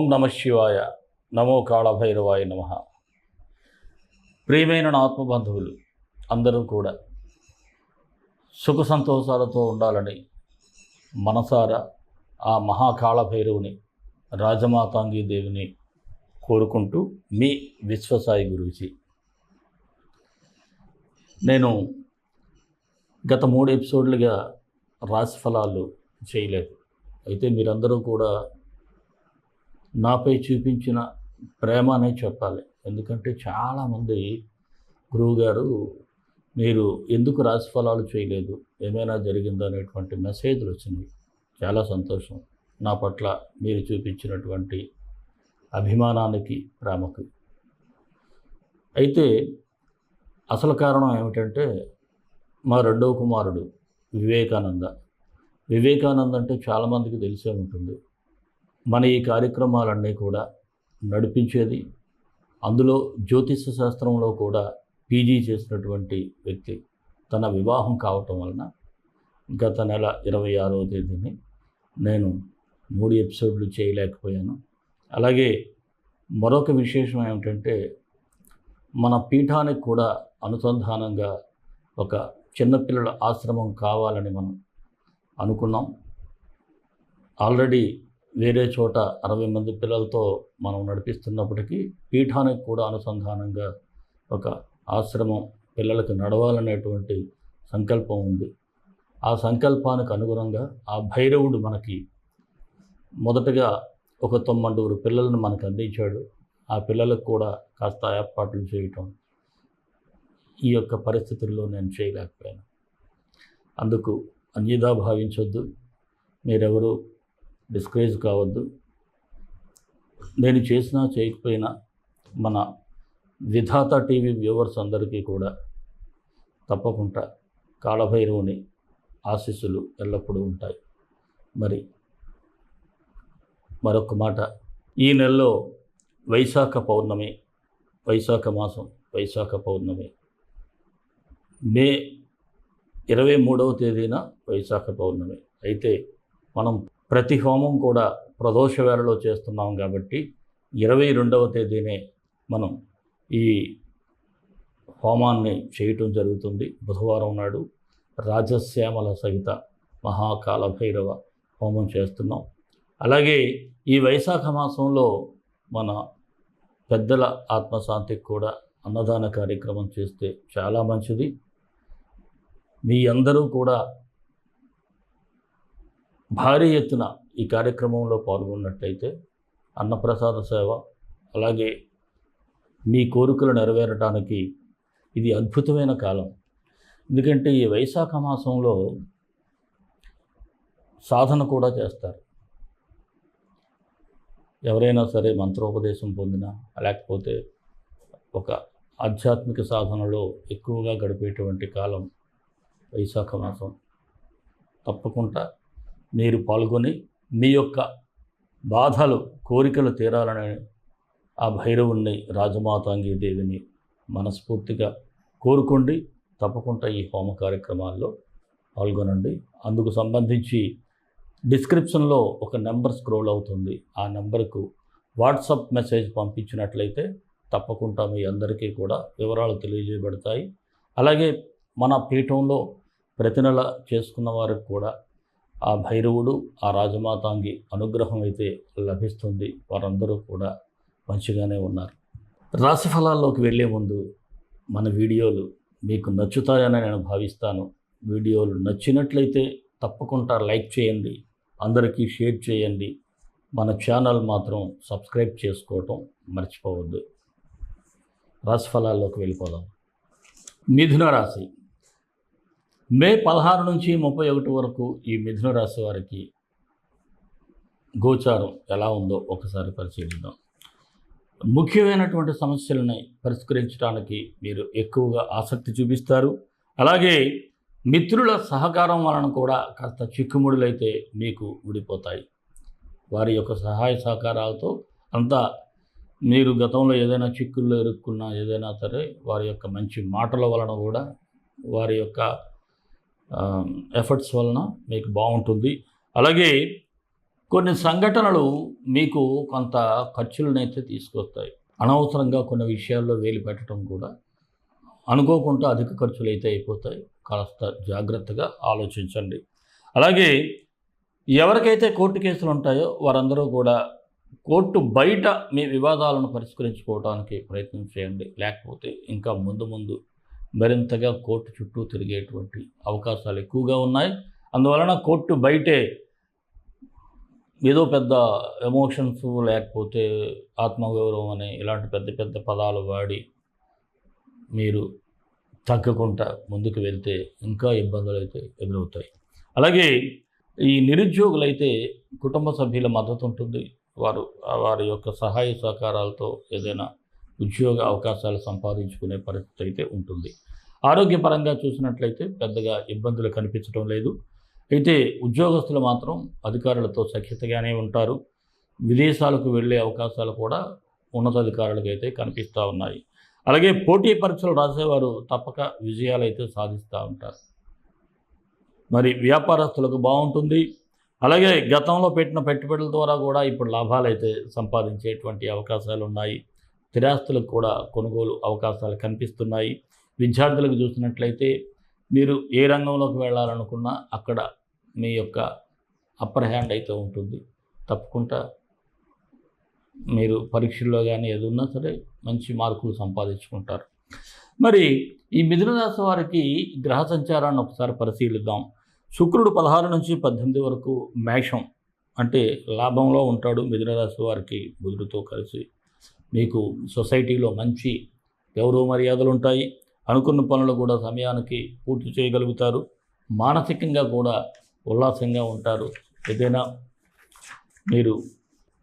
ఓం నమ శివాయ. నమో కాళభైరవాయ నమ. ప్రియమైన నా ఆత్మబంధువులు అందరూ కూడా సుఖ సంతోషాలతో ఉండాలని మనసారా ఆ మహాకాళభైరవుని రాజమాతాంగి దేవిని కోరుకుంటూ మీ విశ్వసాయి గురించి నేను గత మూడు ఎపిసోడ్లుగా రాశి ఫలాలు చేయలేదు. అయితే మీరందరూ కూడా నాపై చూపించిన ప్రేమ అనే చెప్పాలి. ఎందుకంటే చాలామంది గురువుగారు మీరు ఎందుకు రాశి ఫలాలు చేయలేదు? ఏమైనా జరిగిందో? అనేటువంటి మెసేజ్లు వచ్చినాయి. చాలా సంతోషం. నా పట్ల మీరు చూపించినటువంటి అభిమానానికి ప్రేమకు. అయితే అసలు కారణం ఏమిటంటే మా రెండవ కుమారుడు వివేకానంద. వివేకానంద అంటే చాలామందికి తెలిసే ఉంటుంది. మన ఈ కార్యక్రమాలన్నీ కూడా నడిపించేది. అందులో జ్యోతిష శాస్త్రంలో కూడా పీజీ చేసినటువంటి వ్యక్తి తన వివాహం కావటం వలన గత నెల ఇరవై ఆరవ తేదీని నేను మూడు ఎపిసోడ్లు చేయలేకపోయాను. అలాగే మరొక విశేషం ఏమిటంటే మన పీఠానికి కూడా అనుసంధానంగా ఒక చిన్నపిల్లల ఆశ్రమం కావాలని మనం అనుకున్నాం. ఆల్రెడీ వేరే చోట అరవై మంది పిల్లలతో మనం నడిపిస్తున్నప్పటికీ పీఠానికి కూడా అనుసంధానంగా ఒక ఆశ్రమం పిల్లలకు నడవాలనేటువంటి సంకల్పం ఉంది. ఆ సంకల్పానికి అనుగుణంగా ఆ భైరవుడు మనకి మొదటగా ఒక తొమ్మండుగురు పిల్లలను మనకు అందించాడు. ఆ పిల్లలకు కూడా కాస్త ఏర్పాట్లు చేయటం ఈ యొక్క పరిస్థితుల్లో నేను చేయలేకపోయాను. అందుకు అన్యదా భావించొద్దు. మీరెవరు డిస్కరేజ్ కావద్దు. నేను చేసినా చేయకపోయినా మన విధాత టీవీ వ్యూవర్స్ అందరికీ కూడా తప్పకుండా కాళభైరవుని ఆశీస్సులు ఎల్లప్పుడూ ఉంటాయి. మరి మరొక మాట ఈ నెలలో వైశాఖ పౌర్ణమి వైశాఖ మాసం వైశాఖ పౌర్ణమి మే ఇరవై మూడవ తేదీన వైశాఖ పౌర్ణమి. అయితే మనం ప్రతి హోమం కూడా ప్రదోష వేళలో చేస్తున్నాం కాబట్టి ఇరవై రెండవ తేదీనే మనం ఈ హోమాన్ని చేయటం జరుగుతుంది. బుధవారం నాడు రాజశ్యామల సహిత మహాకాల భైరవ హోమం చేస్తున్నాం. అలాగే ఈ వైశాఖ మాసంలో మన పెద్దల ఆత్మశాంతికి కూడా అన్నదాన కార్యక్రమం చేస్తే చాలా మంచిది. మీ అందరూ కూడా భారీ ఎత్తున ఈ కార్యక్రమంలో పాల్గొన్నట్లయితే అన్నప్రసాద సేవ అలాగే మీ కోరికలు నెరవేరటానికి ఇది అద్భుతమైన కాలం. ఎందుకంటే ఈ వైశాఖ మాసంలో సాధన కూడా చేస్తారు. ఎవరైనా సరే మంత్రోపదేశం పొందినా లేకపోతే ఒక ఆధ్యాత్మిక సాధనలో ఎక్కువగా గడిపేటువంటి కాలం వైశాఖ మాసం. తప్పకుండా మీరు పాల్గొని మీ యొక్క బాధలు కోరికలు తీరాలని ఆ భైరవుణ్ణి రాజమాతాంగి దేవిని మనస్ఫూర్తిగా కోరుకోండి. తప్పకుండా ఈ హోమ కార్యక్రమాల్లో పాల్గొనండి. అందుకు సంబంధించి డిస్క్రిప్షన్లో ఒక నెంబర్ స్క్రోల్ అవుతుంది. ఆ నెంబర్కు వాట్సాప్ మెసేజ్ పంపించినట్లయితే తప్పకుండా మీ అందరికీ కూడా వివరాలు తెలియజేయబడతాయి. అలాగే మన పీఠంలో ప్రతి నెల చేసుకున్న వారికి కూడా ఆ భైరవుడు ఆ రాజమాతాంగి అనుగ్రహం అయితే లభిస్తుంది. వారందరూ కూడా మంచిగానే ఉన్నారు. రాశిఫలాల్లోకి వెళ్ళే ముందు మన వీడియోలు మీకు నచ్చుతాయని నేను భావిస్తాను. వీడియోలు నచ్చినట్లయితే తప్పకుండా లైక్ చేయండి. అందరికీ షేర్ చేయండి. మన ఛానల్ మాత్రం సబ్స్క్రైబ్ చేసుకోవటం మర్చిపోవద్దు. రాశిఫలాల్లోకి వెళ్ళిపోదాం. మిథున రాశి. మే పదహారు నుంచి ముప్పై ఒకటి వరకు ఈ మిథున రాశి వారికి గోచారం ఎలా ఉందో ఒకసారి పరిశీలిద్దాం. ముఖ్యమైనటువంటి సమస్యలని పరిష్కరించడానికి మీరు ఎక్కువగా ఆసక్తి చూపిస్తారు. అలాగే మిత్రుల సహకారం వలన కూడా కాస్త చిక్కుముడులైతే మీకు విడిపోతాయి వారి యొక్క సహాయ సహకారాలతో అంతా మీరు గతంలో ఏదైనా చిక్కుల్లో ఇరుక్కున్నా ఏదైనా సరే వారి యొక్క మంచి మాటల వలన కూడా వారి యొక్క ఎఫర్ట్స్ వలన మీకు బాగుంటుంది. అలాగే కొన్ని సంఘటనలు మీకు కొంత ఖర్చులనైతే తీసుకొస్తాయి. అనవసరంగా కొన్ని విషయాల్లో వేలు పెట్టడం కూడా అనుకోకుండా అధిక ఖర్చులు అయితే అయిపోతాయి. కాస్త జాగ్రత్తగా ఆలోచించండి. అలాగే ఎవరికైతే కోర్టు కేసులు ఉంటాయో వారందరూ కూడా కోర్టు బయట మీ వివాదాలను పరిష్కరించుకోవడానికి ప్రయత్నం చేయండి. లేకపోతే ఇంకా ముందు ముందు మరింతగా కోర్టు చుట్టూ తిరిగేటువంటి అవకాశాలు ఎక్కువగా ఉన్నాయి. అందువలన కోర్టు బయటే ఏదో పెద్ద ఎమోషన్స్ లేకపోతే ఆత్మగౌరవం అనే ఇలాంటి పెద్ద పెద్ద పదాలు వాడి మీరు తగ్గకుండా ముందుకు వెళ్తే ఇంకా ఇబ్బందులు అయితే ఎదురవుతాయి. అలాగే ఈ నిరుద్యోగులైతే కుటుంబ సభ్యుల మద్దతు ఉంటుంది. వారు వారి యొక్క సహాయ సహకారాలతో ఏదైనా ఉద్యోగ అవకాశాలు సంపాదించుకునే పరిస్థితి అయితే ఉంటుంది. ఆరోగ్యపరంగా చూసినట్లయితే పెద్దగా ఇబ్బందులు కనిపించడం లేదు. అయితే ఉద్యోగస్తులు మాత్రం అధికారులతో సఖ్యతగానే ఉంటారు. విదేశాలకు వెళ్ళే అవకాశాలు కూడా ఉన్నతాధికారులకు అయితే కనిపిస్తూ ఉన్నాయి. అలాగే పోటీ పరీక్షలు రాసేవారు తప్పక విజయాలు అయితే సాధిస్తూ ఉంటారు. మరి వ్యాపారస్తులకు బాగుంటుంది. అలాగే గతంలో పెట్టిన పెట్టుబడుల ద్వారా కూడా ఇప్పుడు లాభాలు అయితే సంపాదించేటువంటి అవకాశాలు ఉన్నాయి. స్థిరాస్తులకు కూడా కొనుగోలు అవకాశాలు కనిపిస్తున్నాయి. విద్యార్థులకు చూసినట్లయితే మీరు ఏ రంగంలోకి వెళ్ళాలనుకున్నా అక్కడ మీ యొక్క అప్పర్ హ్యాండ్ అయితే ఉంటుంది. తప్పకుండా మీరు పరీక్షల్లో కానీ ఏది ఉన్నా సరే మంచి మార్కులు సంపాదించుకుంటారు. మరి ఈ మిథున వారికి గ్రహ సంచారాన్ని ఒకసారి పరిశీలిద్దాం. శుక్రుడు పదహారు నుంచి పద్దెనిమిది వరకు మేషం అంటే లాభంలో ఉంటాడు మిథున వారికి బుధుడితో కలిసి. మీకు సొసైటీలో మంచి గౌరవ మర్యాదలు ఉంటాయి. అనుకున్న పనులు కూడా సమయానికి పూర్తి చేయగలుగుతారు. మానసికంగా కూడా ఉల్లాసంగా ఉంటారు. ఏదైనా మీరు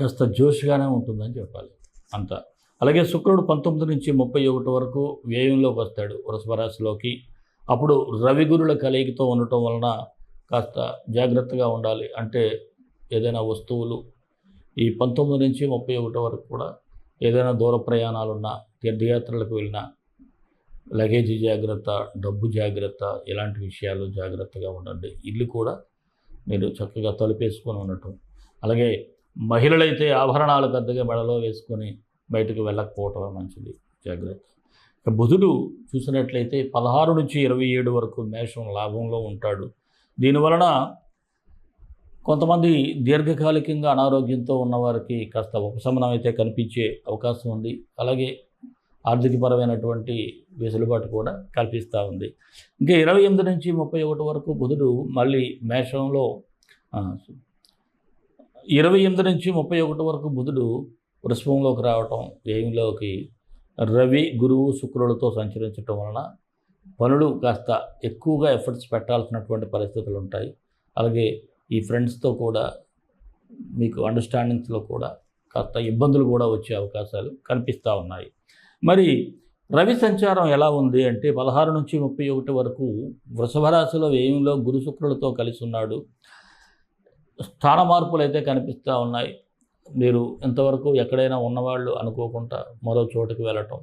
కాస్త జోష్గానే ఉంటుందని చెప్పాలి. అంత. అలాగే శుక్రుడు పంతొమ్మిది నుంచి ముప్పై ఒకటి వరకు వ్యయంలోకి వస్తాడు వృషభరాశిలోకి అప్పుడు అప్పుడు రవిగురుల కలయికతో ఉండటం వలన కాస్త జాగ్రత్తగా ఉండాలి. అంటే ఏదైనా వస్తువులు ఈ పంతొమ్మిది నుంచి ముప్పై ఒకటి వరకు కూడా ఏదైనా దూర ప్రయాణాలున్నా తీర్థయాత్రలకు వెళ్ళినా లగేజీ జాగ్రత్త డబ్బు జాగ్రత్త ఇలాంటి విషయాలు జాగ్రత్తగా ఉండండి. ఇల్లు కూడా మీరు చక్కగా తలుపేసుకొని ఉండటం. అలాగే మహిళలైతే ఆభరణాలు పెద్దగా మెడలో వేసుకొని బయటకు వెళ్ళకపోవటం మంచిది. జాగ్రత్త. బుధుడు చూసినట్లయితే పదహారు నుంచి ఇరవై ఏడు వరకు మేషం లాభంలో ఉంటాడు. దీనివలన కొంతమంది దీర్ఘకాలికంగా అనారోగ్యంతో ఉన్నవారికి కాస్త ఉపశమనం అయితే కనిపించే అవకాశం ఉంది. అలాగే ఆర్థికపరమైనటువంటి వెసులుబాటు కూడా కల్పిస్తూ ఉంది. ఇంకా ఇరవై ఎనిమిది నుంచి ముప్పై ఒకటి వరకు బుధుడు మళ్ళీ మేషంలో ఇరవై ఎనిమిది నుంచి ముప్పై ఒకటి వరకు బుధుడు వృషభంలోకి రావటం వ్యయంలోకి రవి గురువు శుక్రులతో సంచరించటం వలన పనులు కాస్త ఎక్కువగా ఎఫర్ట్స్ పెట్టాల్సినటువంటి పరిస్థితులు ఉంటాయి. అలాగే ఈ ఫ్రెండ్స్తో కూడా మీకు అండర్స్టాండింగ్స్లో కూడా కాస్త ఇబ్బందులు కూడా వచ్చే అవకాశాలు కనిపిస్తూ ఉన్నాయి. మరి రవి సంచారం ఎలా ఉంది అంటే పదహారు నుంచి ముప్పై ఒకటి వరకు వృషభ రాశిలో వ్యయంలో గురు శుక్రులతో కలిసి ఉన్నాడు. స్థాన మార్పులు అయితే కనిపిస్తూ ఉన్నాయి. మీరు ఇంతవరకు ఎక్కడైనా ఉన్నవాళ్ళు అనుకోకుండా మరో చోటుకి వెళ్ళటం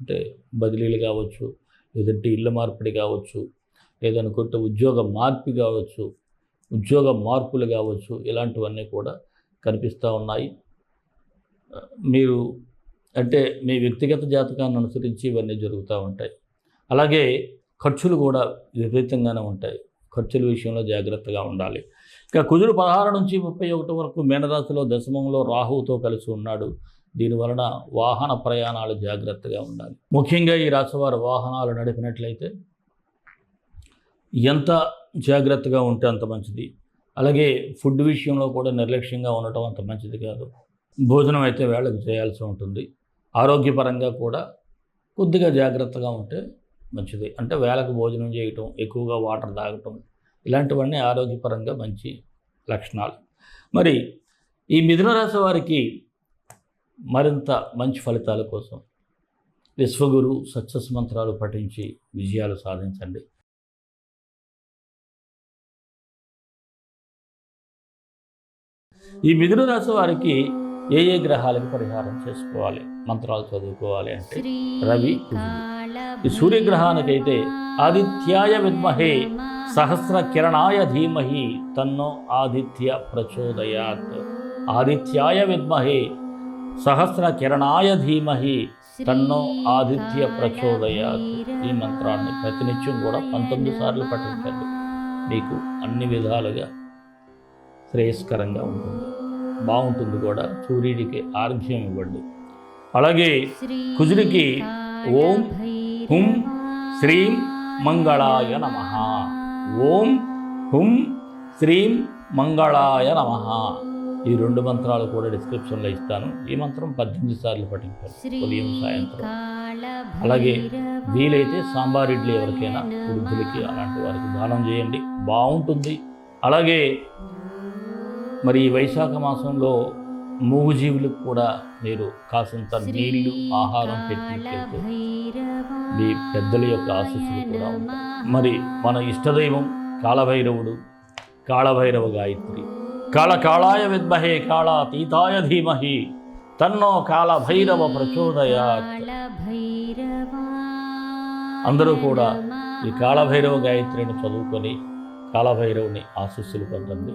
అంటే బదిలీలు కావచ్చు లేదంటే ఇళ్ళ మార్పిడి కావచ్చు లేదనుకుంటే ఉద్యోగ మార్పు కావచ్చు ఉద్యోగ మార్పులు కావచ్చు ఇలాంటివన్నీ కూడా కనిపిస్తూ ఉన్నాయి. మీరు అంటే మీ వ్యక్తిగత జాతకాన్ని అనుసరించి ఇవన్నీ జరుగుతూ ఉంటాయి. అలాగే ఖర్చులు కూడా విపరీతంగానే ఉంటాయి. ఖర్చుల విషయంలో జాగ్రత్తగా ఉండాలి. ఇక కుజుడు పదహారు నుంచి ముప్పై ఒకటి వరకు మేనరాశిలో దశమంలో రాహువుతో కలిసి ఉన్నాడు. దీనివలన వాహన ప్రయాణాలు జాగ్రత్తగా ఉండాలి. ముఖ్యంగా ఈ రాశివారు వాహనాలు నడిపినట్లయితే ఎంత జాగ్రత్తగా ఉంటే అంత మంచిది. అలాగే ఫుడ్ విషయంలో కూడా నిర్లక్ష్యంగా ఉండటం అంత మంచిది కాదు. భోజనం అయితే వేళకు చేయాల్సి ఉంటుంది. ఆరోగ్యపరంగా కూడా కొద్దిగా జాగ్రత్తగా ఉంటే మంచిది. అంటే వేళకు భోజనం చేయటం ఎక్కువగా వాటర్ తాగటం ఇలాంటివన్నీ ఆరోగ్యపరంగా మంచి లక్షణాలు. మరి ఈ మిథున రాశి వారికి మరింత మంచి ఫలితాల కోసం విశ్వగురు సక్సెస్ మంత్రాలు పఠించి విజయాలు సాధించండి. ఈ మిథున రాశి వారికి ఏ ఏ గ్రహాలకు పరిహారం చేసుకోవాలి? మంత్రాలు చదువుకోవాలి అంటే రవి ఈ సూర్యగ్రహానికైతే ఆదిత్యాయ విద్మహే సహస్ర కిరణాయ ధీమహి తన్నో ఆదిత్య ప్రచోదయాత్. ఆదిత్యాయ విద్మహే సహస్ర కిరణాయ ధీమహి తన్నో ఆదిత్య ప్రచోదయాత్. ఈ మంత్రాన్ని ప్రతినిత్యం కూడా పంతొమ్మిది సార్లు పఠించండి. మీకు అన్ని విధాలుగా శ్రేయస్కరంగా ఉంటుంది. బాగుంటుంది కూడా. సూర్యుడికి ఆర్ఘ్యం ఇవ్వండి. అలాగే కుజుడికి ఓం హుం శ్రీం మంగళాయ నమ. ఓం హుం శ్రీం మంగళాయ నమ. ఈ రెండు మంత్రాలు కూడా డిస్క్రిప్షన్లో ఇస్తాను. ఈ మంత్రం పద్దెనిమిది సార్లు పఠించాలి. ఉదయం సాయంత్రం. అలాగే వీలైతే సాంబార్ ఇడ్లీ ఎవరికైనా వృద్ధులకి అలాంటి వారికి దానం చేయండి. బాగుంటుంది. అలాగే మరి ఈ వైశాఖ మాసంలో మూగుజీవులకు కూడా మీరు కాసంత నీళ్ళు ఆహారం పెట్టి మీ పెద్దల యొక్క ఆశీస్సులు కూడా ఉంటాయి. మరి మన ఇష్టదైవం కాళభైరవుడు కాళభైరవ గాయత్రి కాళకాళాయ విద్మహే కాళాతీతాయ ధీమహి తన్నో కాళభైరవ ప్రచోదయ అందరూ కూడా ఈ కాళభైరవ గాయత్రిని చదువుకొని కాళభైరవుని ఆశీస్సులు పొందండి.